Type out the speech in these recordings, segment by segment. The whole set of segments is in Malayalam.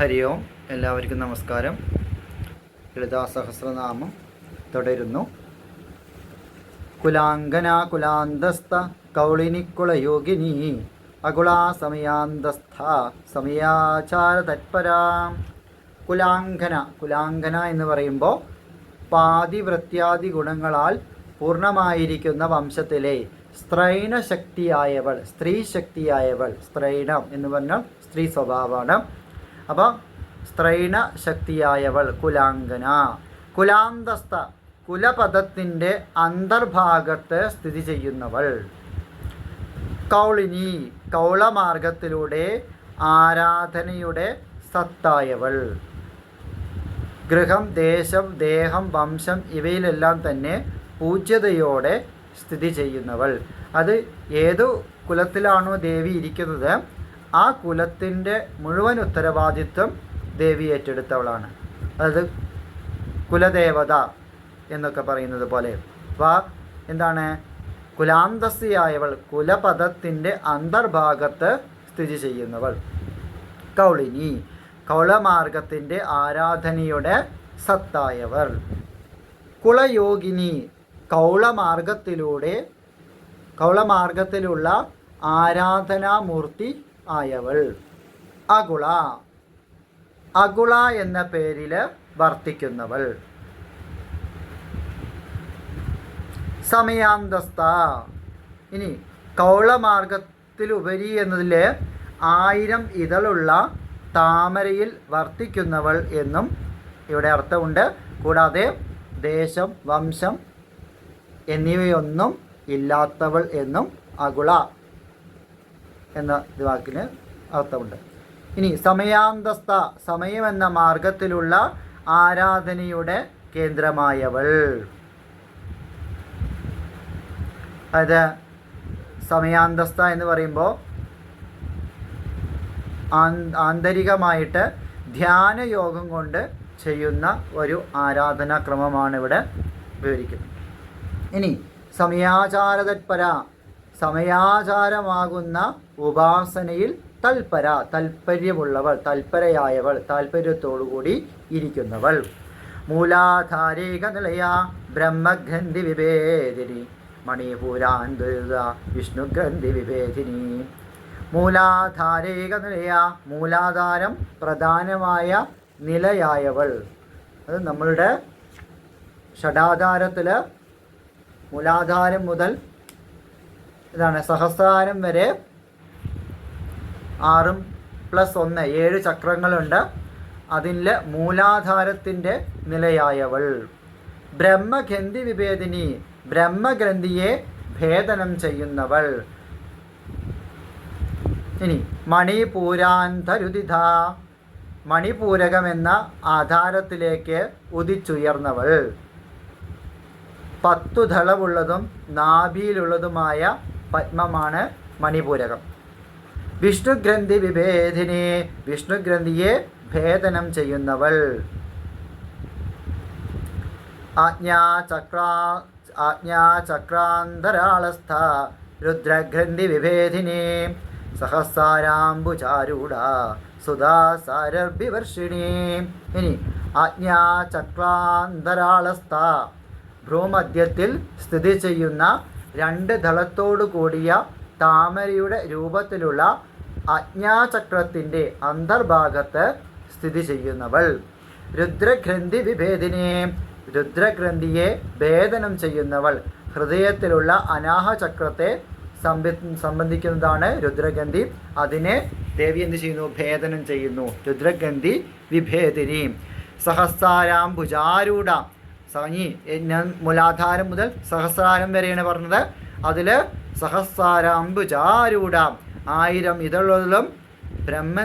ഹരി ഓം. എല്ലാവർക്കും നമസ്കാരം. ലളിതാ സഹസ്രനാമം തുടരുന്നു. കുലാങ്കന കുലാന്തസ്ഥ കൗളിനിക്കുളയോഗിനി അകുളാ സമയാന്തസ്ഥ സമയാചാര തത്പരാ. കുലാങ്കന കുലാങ്കന എന്ന് പറയുമ്പോൾ പാതിവൃത്യാദി ഗുണങ്ങളാൽ പൂർണമായിരിക്കുന്ന വംശത്തിലെ സ്ത്രൈണ ശക്തിയായവൾ സ്ത്രീ ശക്തിയായവൾ സ്ത്രൈണം എന്ന് പറഞ്ഞാൽ സ്ത്രീ സ്വഭാവമാണ്. അപ്പം സ്ത്രൈണ ശക്തിയായവൾ കുലാങ്കന കുലാന്തസ്ഥ കുലപദത്തിന്റെ അന്തർഭാഗത്ത് സ്ഥിതി ചെയ്യുന്നവൾ. കൗളിനി കൗളമാർഗത്തിലൂടെ ആരാധനയുടെ സത്തായവൾ. ഗൃഹം ദേശം ദേഹം വംശം ഇവയിലെല്ലാം തന്നെ പൂജ്യതയോടെ സ്ഥിതി ചെയ്യുന്നവൾ. അത് ഏതു കുലത്തിലാണോ ദേവി ഇരിക്കുന്നത് ആ കുലത്തിന്റെ മുഴുവൻ ഉത്തരവാദിത്വം ദേവി ഏറ്റെടുത്തവളാണ്. അത് കുലദേവത എന്നൊക്കെ പറയുന്നത് പോലെ. വാ എന്താണ്? കുലാന്തസ്സിയായവൾ കുലപദത്തിന്റെ അന്തർഭാഗത്ത് സ്ഥിതി ചെയ്യുന്നവൾ. കൗളിനി കൗളമാർഗത്തിന്റെ ആരാധനയുടെ സത്തായവർ കുളയോഗിനി കൗളമാർഗത്തിലൂടെ കൗളമാർഗത്തിലുള്ള ആരാധനാമൂർത്തി ആയവൾ. അകുള അകുള എന്ന പേരിൽ വർത്തിക്കുന്നവൾ. സമയാന്തസ്ഥ. ഇനി കൗളമാർഗത്തിലുപരി എന്നതിൽ ആയിരം ഇതളുള്ള താമരയിൽ വർത്തിക്കുന്നവൾ എന്നും ഇവിടെ അർത്ഥമുണ്ട്. കൂടാതെ ദേശം വംശം എന്നിവയൊന്നും ഇല്ലാത്തവൾ എന്നും അകുള എന്ന വാക്കിന് അർത്ഥമുണ്ട്. ഇനി സമയാന്തസ്ഥ സമയം എന്ന മാർഗത്തിലുള്ള ആരാധനയുടെ കേന്ദ്രമായവൾ. അതായത് സമയാന്തസ്ഥ എന്ന് പറയുമ്പോൾ ആന്തരികമായിട്ട് ധ്യാനയോഗം കൊണ്ട് ചെയ്യുന്ന ഒരു ആരാധനാക്രമമാണ് ഇവിടെ വിവരിക്കുന്നത്. ഇനി സമയാചാരതത്പര സമയാചാരമാകുന്ന ഉപാസനയിൽ തൽപര താല്പര്യമുള്ളവൾ തൽപരയായവൾ താല്പര്യത്തോടുകൂടി ഇരിക്കുന്നവൾ. മൂലാധാരേക നിലയ ബ്രഹ്മഗ്രന്ഥി വിഭേദിനി മണിപൂരാൻ ദുരിത വിഷ്ണുഗ്രന്ഥി വിഭേദിനി മൂലാധാരേക നിലയ മൂലാധാരം പ്രധാനമായ നിലയായവൾ. അത് നമ്മളുടെ ഷഡാധാരത്തിൽ മൂലാധാരം മുതൽ ഇതാണ് സഹസ്രാനം വരെ ആറും പ്ലസ് ഒന്ന് ഏഴ് ചക്രങ്ങളുണ്ട്. അതിന്റെ മൂലാധാരത്തിന്റെ നിലയായവൾ. ബ്രഹ്മഗ്രന്ഥി വിഭേദിനി ബ്രഹ്മഗ്രന്ഥിയെ ഭേദനം ചെയ്യുന്നവൾ. ഇനി മണിപൂരാന്തരുതിഥ മണിപൂരകം എന്ന ആധാരത്തിലേക്ക് ഉദിച്ചുയർന്നവൾ. പത്തു ദളവുള്ളതും നാഭിയിലുള്ളതുമായ പത്മമാണ് മണിപൂരകം. വിഷ്ണുഗ്രന്ഥി വിഭേദിനി വിഷ്ണുഗ്രന്ഥിയെ ഭേദനം ചെയ്യുന്നവൾ. ആജ്ഞാചക്രാ ആജ്ഞാചക്രാന്തരാളസ്ഥ രുദ്രഗ്രന്ഥി വിഭേദിനി സഹസാരാംബുചാരൂഢ സുധാസാരർഭിവർഷിണി. ഇനി ആജ്ഞാചക്രാന്തരാളസ്ഥ ഭ്രൂമധ്യത്തിൽ സ്ഥിതി ചെയ്യുന്ന രണ്ട് ദളത്തോടു കൂടിയ താമരയുടെ രൂപത്തിലുള്ള അജ്ഞാചക്രത്തിന്റെ അന്തർഭാഗത്ത് സ്ഥിതി ചെയ്യുന്നവൾ. രുദ്രഗ്രന്ഥി വിഭേദിനെ. രുദ്രഗ്രന്ഥിയെ ഭേദനം ചെയ്യുന്നവൾ ഹൃദയത്തിലുള്ള അനാഹചക്രത്തെ സംബി സംബന്ധിക്കുന്നതാണ് രുദ്രഗന്ധി അതിനെ ദേവി എന്ത് ചെയ്യുന്നു? ഭേദനം ചെയ്യുന്നു. രുദ്രഗന്ധി വിഭേദിനി. സഹസ്രാരാം ഭുജാരൂഢ സനി ഞാൻ മുലാധാരം മുതൽ സഹസ്രാരം വരെയാണ് പറഞ്ഞത്. അതിൽ സഹസ്രാംബുജാരൂഢ ആയിരം ഇതുള്ളതിലും ബ്രഹ്മ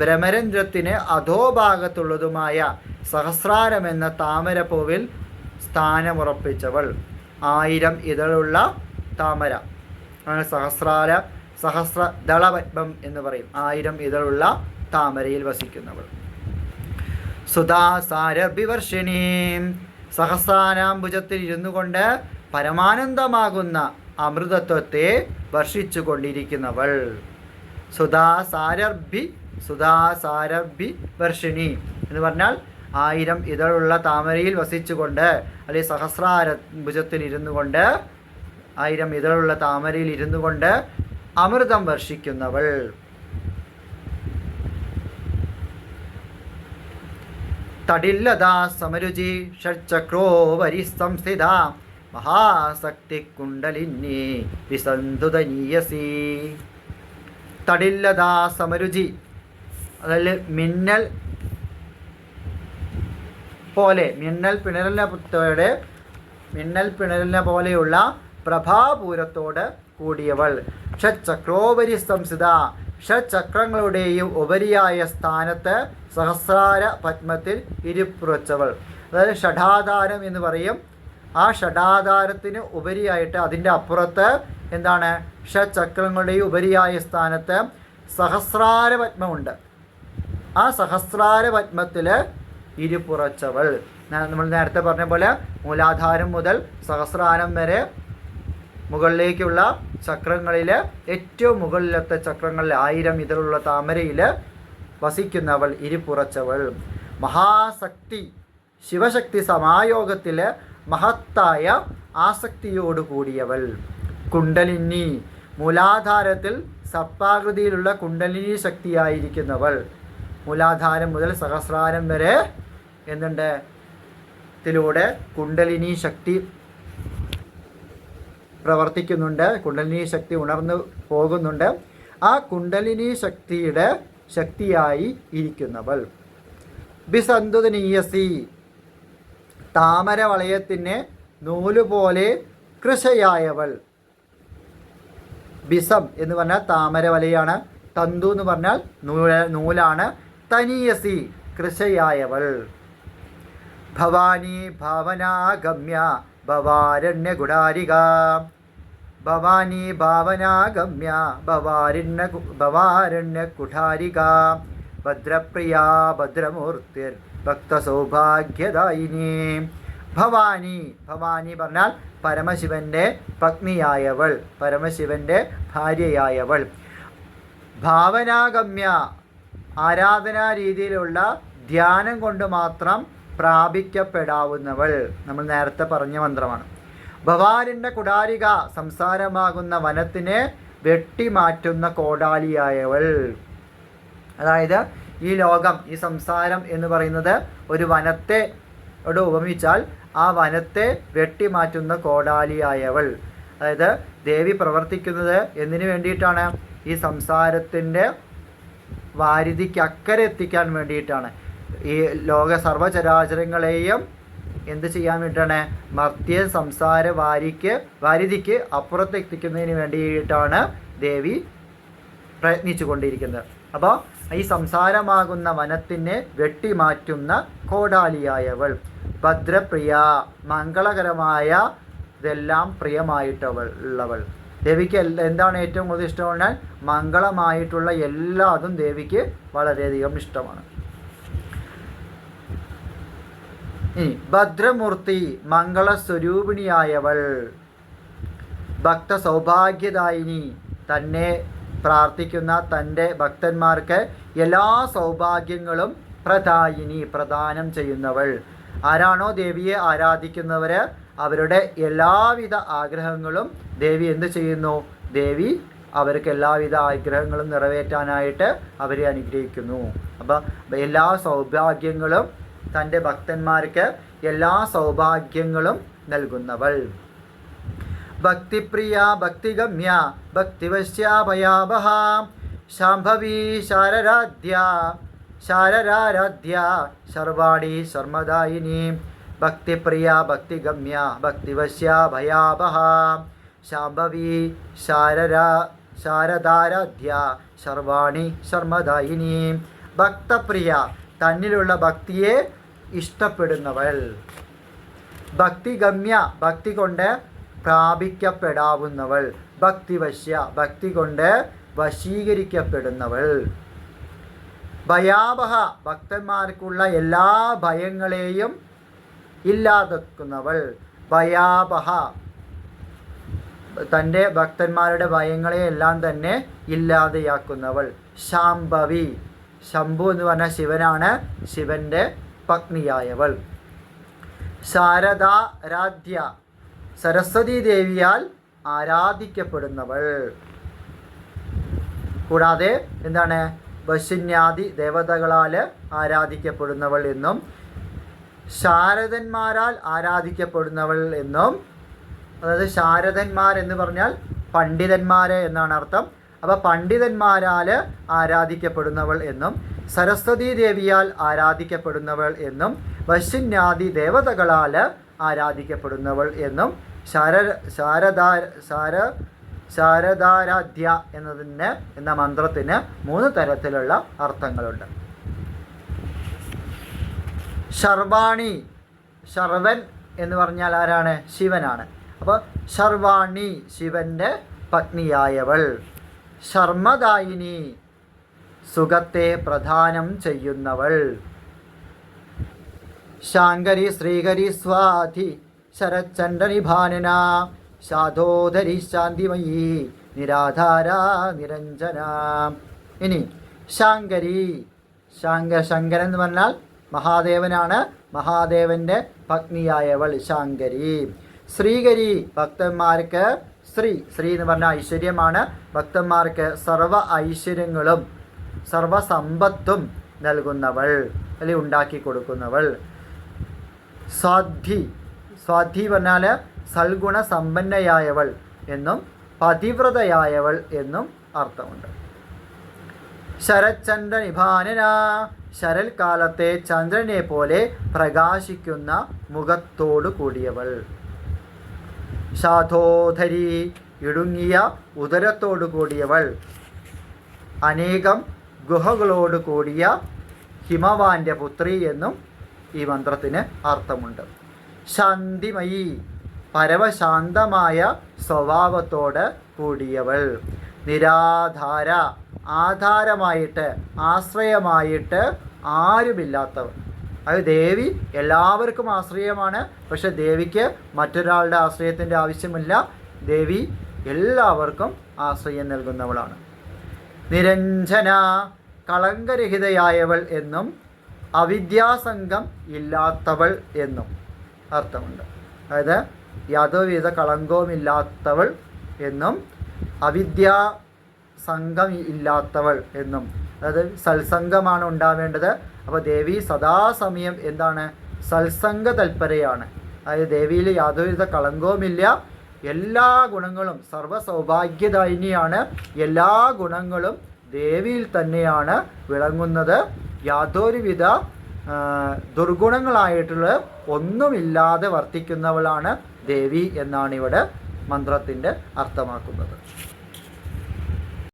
ഭ്രമരന്ധ്രത്തിന് അധോഭാഗത്തുള്ളതുമായ സഹസ്രാരം എന്ന താമരപ്പൂവിൽ സ്ഥാനമുറപ്പിച്ചവൾ. ആയിരം ഇതളുള്ള താമര. ആണ് സഹസ്രാര സഹസ്ര ദളപത്മം എന്ന് പറയും. ആയിരം ഇതളുള്ള താമരയിൽ വസിക്കുന്നവൾ. സുധാസാരഭിവർഷിണി. സഹസ്രാനാംബുജത്തിൽ ഇരുന്നു കൊണ്ട് പരമാനന്ദമാകുന്ന അമൃതത്വത്തെ വർഷിച്ചു കൊണ്ടിരിക്കുന്നവൾ. സുധാസാരഭി സുധാസാരഭി വർഷിണി എന്ന് പറഞ്ഞാൽ ആയിരം ഇതളുള്ള താമരയിൽ വസിച്ചുകൊണ്ട് അല്ലെങ്കിൽ സഹസ്രാര ഭുജത്തിൽ ഇരുന്നു കൊണ്ട് ആയിരം ഇതളുള്ള താമരയിൽ ഇരുന്നു കൊണ്ട് അമൃതം വർഷിക്കുന്നവൾ. തടില്ലതാ സമരുചി ഷഡ്ചക്രോവരി സംസ്ഥിത മഹാശക്തി കുണ്ടലിന്നി വിസന്ധുതനീയസി തടില്ലതാ സമരുചി. അതിൽ മിന്നൽ പോലെ മിന്നൽ പിണരലിനെ മിന്നൽ പിണരലിനെ പോലെയുള്ള പ്രഭാപൂരത്തോട് കൂടിയവൾ. ഷഡ്ചക്രോപരി സംസ്ഥിത ഷഡ്ചക്രങ്ങളുടെയും ഉപരിയായ സ്ഥാനത്ത് സഹസ്രാര പത്മത്തിൽ ഇരിപ്പുറച്ചവൾ. അതായത് ഷഡാധാരം എന്ന് പറയും. ആ ഷഡാധാരത്തിന് ഉപരിയായിട്ട് അതിന്റെ അപ്പുറത്ത് എന്താണ്? ഷക്രങ്ങളുടെയും ഉപരിയായ സ്ഥാനത്ത് സഹസ്രാര പത്മമുണ്ട്. ആ സഹസ്രാര പത്മത്തിൽ ഇരുപുറച്ചവൾ നമ്മൾ നേരത്തെ പറഞ്ഞ പോലെ മൂലാധാരം മുതൽ സഹസ്രാരം വരെ മുകളിലേക്കുള്ള ചക്രങ്ങളിൽ ഏറ്റവും മുകളിലത്തെ ചക്രങ്ങളിൽ ആയിരം ഇതിലുള്ള താമരയിൽ വസിക്കുന്നവൾ ഇരിപ്പുറച്ചവൾ മഹാശക്തി ശിവശക്തി സമായോഗത്തിൽ മഹത്തായ ആസക്തിയോടു കൂടിയവൾ. കുണ്ടലിനി മൂലാധാരത്തിൽ സർപ്പാകൃതിയിലുള്ള കുണ്ടലിനി ശക്തിയായിരിക്കുന്നവൾ. മൂലാധാരം മുതൽ സഹസ്രാരം വരെ എന്തുണ്ട്? ത്തിലൂടെ കുണ്ടലിനി ശക്തി പ്രവർത്തിക്കുന്നുണ്ട് കുണ്ടലിനി ശക്തി ഉണർന്നു പോകുന്നുണ്ട്. ആ കുണ്ടലിനി ശക്തിയുടെ ശക്തിയായി ഇരിക്കുന്നവൾ. ബിസന്തുതനീയസി താമര വളയത്തിന് നൂലുപോലെ കൃഷയായവൾ ബിസം എന്ന് പറഞ്ഞാൽ താമര വലയാണ് തന്തു എന്ന് പറഞ്ഞാൽ നൂല നൂലാണ്. തനീയസി കൃഷയായവൾ ഭവാനി ഭാവനാഗമ്യ ഭവാരണ്യ ഗുഡാരിക ഭവാനി ഭാവനാഗമ്യ ഭവാരണ്യ ഭവാരണ്യ കുഠാരിക. ഭദ്രപ്രിയ ഭദ്രമൂർത്തിർ ഭക്തസൗഭാഗ്യദായിനി. ഭവാനി ഭവാനി പറഞ്ഞാൽ പരമശിവന്റെ പത്നിയായവൾ പരമശിവന്റെ ഭാര്യയായവൾ. ഭാവനാഗമ്യ ആരാധനാ രീതിയിലുള്ള ധ്യാനം കൊണ്ട് മാത്രം പ്രാപിക്കപ്പെടാവുന്നവൾ. നമ്മൾ നേരത്തെ പറഞ്ഞ മന്ത്രമാണ്. ഭവാനിന്റെ കുടാരിക സംസാരമാകുന്ന വനത്തിനെ വെട്ടിമാറ്റുന്ന കോടാലിയായവൾ. അതായത് ഈ ലോകം ഈ സംസാരം എന്ന് പറയുന്നത് ഒരു വനത്തെ ോട് ഉപമിച്ചാൽ ആ വനത്തെ വെട്ടിമാറ്റുന്ന കോടാലിയായവൾ. അതായത് ദേവി പ്രവർത്തിക്കുന്നത് എന്തിനു വേണ്ടിയിട്ടാണ്? ഈ സംസാരത്തിന്റെ വാരിധിക്ക് അക്കരെ എത്തിക്കാൻ വേണ്ടിയിട്ടാണ്. ഈ ലോക സർവചരാചരങ്ങളെയും എന്ത് ചെയ്യാൻ വേണ്ടിയിട്ടാണ്? മർത്യ സംസാര വാരിക്ക് വാരിധിക്ക് അപ്പുറത്ത് എത്തിക്കുന്നതിന് വേണ്ടിയിട്ടാണ് ദേവി പ്രയത്നിച്ചു കൊണ്ടിരിക്കുന്നത് അപ്പോൾ ഈ സംസാരമാകുന്ന വനത്തിനെ വെട്ടിമാറ്റുന്ന കോടാലിയായവൾ ഭദ്രപ്രിയ മംഗളകരമായ ഇതെല്ലാം പ്രിയമായിട്ടവൾ ഉള്ളവൾ. ദേവിക്ക് എന്താണ് ഏറ്റവും കൂടുതൽ ഇഷ്ടമെന്നാൽ മംഗളമായിട്ടുള്ള എല്ലാതും ദേവിക്ക് വളരെയധികം ഇഷ്ടമാണ്. ഭദ്രമൂർത്തി മംഗളസ്വരൂപിണിയായവൾ. ഭക്ത സൗഭാഗ്യദായിനി തന്നെ പ്രാർത്ഥിക്കുന്ന തന്റെ ഭക്തന്മാർക്ക് എല്ലാ സൗഭാഗ്യങ്ങളും പ്രദായിനി പ്രദാനം ചെയ്യുന്നവൾ. ആരാണോ ദേവിയെ ആരാധിക്കുന്നവര് അവരുടെ എല്ലാവിധ ആഗ്രഹങ്ങളും ദേവി എന്ത് ചെയ്യുന്നു? ദേവി അവർക്ക് എല്ലാവിധ ആഗ്രഹങ്ങളും നിറവേറ്റാനായിട്ട് അവരെ അനുഗ്രഹിക്കുന്നു. അപ്പം എല്ലാ സൗഭാഗ്യങ്ങളും തന്റെ ഭക്തന്മാർക്ക് എല്ലാ സൗഭാഗ്യങ്ങളും നൽകുന്നവൾ. ഭക്തിപ്രിയ ഭക്തിഗമ്യ ഭക്തിവശ്യാഭയാവഹ ശാംഭവി ശാരരാധ്യ ശാരരാരാധ്യ. സർവാണി ശർമ്മദായിനി. ഭക്തിപ്രിയ ഭക്തിഗമ്യ ഭക്തിവശ്യാഭയാവഹ ശാംഭവി ശാരരാ ശാരദാരാധ്യ. സർവാണി ശർമ്മദായിനി. ഭക്തപ്രിയ തന്നിലുള്ള ഭക്തിയെ ഇഷ്ടപ്പെടുന്നവൾ. ഭക്തിഗമ്യ ഭക്തി കൊണ്ട് പ്രാപിക്കപ്പെടാവുന്നവൾ. ഭക്തിവശ്യ ഭക്തി കൊണ്ട് വശീകരിക്കപ്പെടുന്നവൾ. ഭയാവഹ ഭക്തന്മാർക്കുള്ള എല്ലാ ഭയങ്ങളെയും ഇല്ലാതാക്കുന്നവൾ. ഭയാവഹ തന്റെ ഭക്തന്മാരുടെ ഭയങ്ങളെ എല്ലാം തന്നെ ഇല്ലാതെയാക്കുന്നവൾ. ശാംഭവി ശംഭു എന്ന് പറഞ്ഞ ശിവനാണ് ശിവന്റെ പത്നിയായവൾ. ശാരദാരാധ്യ സരസ്വതി ദേവിയാൽ ആരാധിക്കപ്പെടുന്നവൾ. കൂടാതെ എന്താണ്? ബശുന്യാദി ദേവതകളാൽ ആരാധിക്കപ്പെടുന്നവൾ എന്നും ശാരദന്മാരാൽ ആരാധിക്കപ്പെടുന്നവൾ എന്നും അതായത് ശാരദന്മാർ എന്ന് പറഞ്ഞാൽ പണ്ഡിതന്മാരെ എന്നാണ് അർത്ഥം. അപ്പോൾ പണ്ഡിതന്മാരാൽ ആരാധിക്കപ്പെടുന്നവൾ എന്നും സരസ്വതി ദേവിയാൽ ആരാധിക്കപ്പെടുന്നവൾ എന്നും വശിന്യാദി ദേവതകളാൽ ആരാധിക്കപ്പെടുന്നവൾ എന്നും ശാര ശാരദാ ശാര ശാരദാരാധ്യ എന്നതിന് എന്ന മന്ത്രത്തിന് മൂന്ന് തരത്തിലുള്ള അർത്ഥങ്ങളുണ്ട്. ശർവാണി ശർവൻ എന്ന് പറഞ്ഞാൽ ആരാണ്? ശിവനാണ്. അപ്പോൾ ശർവാണി ശിവന്റെ പത്നിയായവൾ. ശർമ്മദായിനി സുഖത്തെ പ്രധാനം ചെയ്യുന്നവൾ. ശാങ്കരി ശ്രീകരി സ്വാധി ശരച്ചണ്ഡനിഭാനന ശാധോധരി ശാന്തിമയി നിരാധാര നിരഞ്ജന. ഇനി ശാങ്കരി ശാങ്ക ശങ്കരൻ എന്ന് പറഞ്ഞാൽ മഹാദേവനാണ്. മഹാദേവന്റെ പത്നിയായവൾ ശാങ്കരി. ശ്രീകരി ഭക്തന്മാർക്ക് ശ്രീ ശ്രീ എന്ന് പറഞ്ഞ ഐശ്വര്യമാണ്. ഭക്തന്മാർക്ക് സർവ ഐശ്വര്യങ്ങളും സർവസമ്പത്തും നൽകുന്നവൾ അല്ലെങ്കിൽ ഉണ്ടാക്കി കൊടുക്കുന്നവൾ. സ്വാധി സ്വാധി പറഞ്ഞാൽ സൽഗുണ സമ്പന്നയായവൾ എന്നും പതിവ്രതയായവൾ എന്നും അർത്ഥമുണ്ട്. ശരചന്ദ്ര നിഭാനന ശരൽ കാലത്തെ ചന്ദ്രനെ പോലെ പ്രകാശിക്കുന്ന മുഖത്തോടു കൂടിയവൾ. ശാധോധരി ഇടുങ്ങിയ ഉദരത്തോടു കൂടിയവൾ. അനേകം ഗുഹകളോട് കൂടിയ ഹിമവാന്റെ പുത്രി എന്നും ഈ മന്ത്രത്തിന് അർത്ഥമുണ്ട്. ശാന്തിമയി പരമശാന്തമായ സ്വഭാവത്തോട് കൂടിയവൾ. നിരാധാര ആധാരമായിട്ട് ആശ്രയമായിട്ട് ആരുമില്ലാത്തവൾ. അത് ദേവി എല്ലാവർക്കും ആശ്രയമാണ്. പക്ഷെ ദേവിക്ക് മറ്റൊരാളുടെ ആശ്രയത്തിന്റെ ആവശ്യമില്ല. ദേവി എല്ലാവർക്കും ആശ്രയം നൽകുന്നവളാണ്. നിരഞ്ജന കളങ്കരഹിതയായവൾ എന്നും അവിദ്യാസംഗം ഇല്ലാത്തവൾ എന്നും അർത്ഥമുണ്ട്. അതായത് യാതൊരുവിധ കളങ്കവുമില്ലാത്തവൾ എന്നും അവിദ്യാ സംഘം ഇല്ലാത്തവൾ എന്നും അതായത് സത്സംഗമാണ് ഉണ്ടാവേണ്ടത്. അപ്പോൾ ദേവി സദാസമയം എന്താണ്? സത്സംഗ തൽപരയാണ് അതായത് ദേവിയിൽ യാതൊരുവിധ കളങ്കവുമില്ല എല്ലാ ഗുണങ്ങളും സർവ സൗഭാഗ്യദായിനിയാണ് എല്ലാ ഗുണങ്ങളും ദേവിയിൽ തന്നെയാണ് വിളങ്ങുന്നത്. യാതൊരുവിധ ദുർഗുണങ്ങളായിട്ടുള്ള ഒന്നുമില്ലാതെ വർത്തിക്കുന്നവളാണ് ദേവി എന്നാണ് ഇവിടെ മന്ത്രത്തിന്റെ അർത്ഥമാക്കുന്നത്.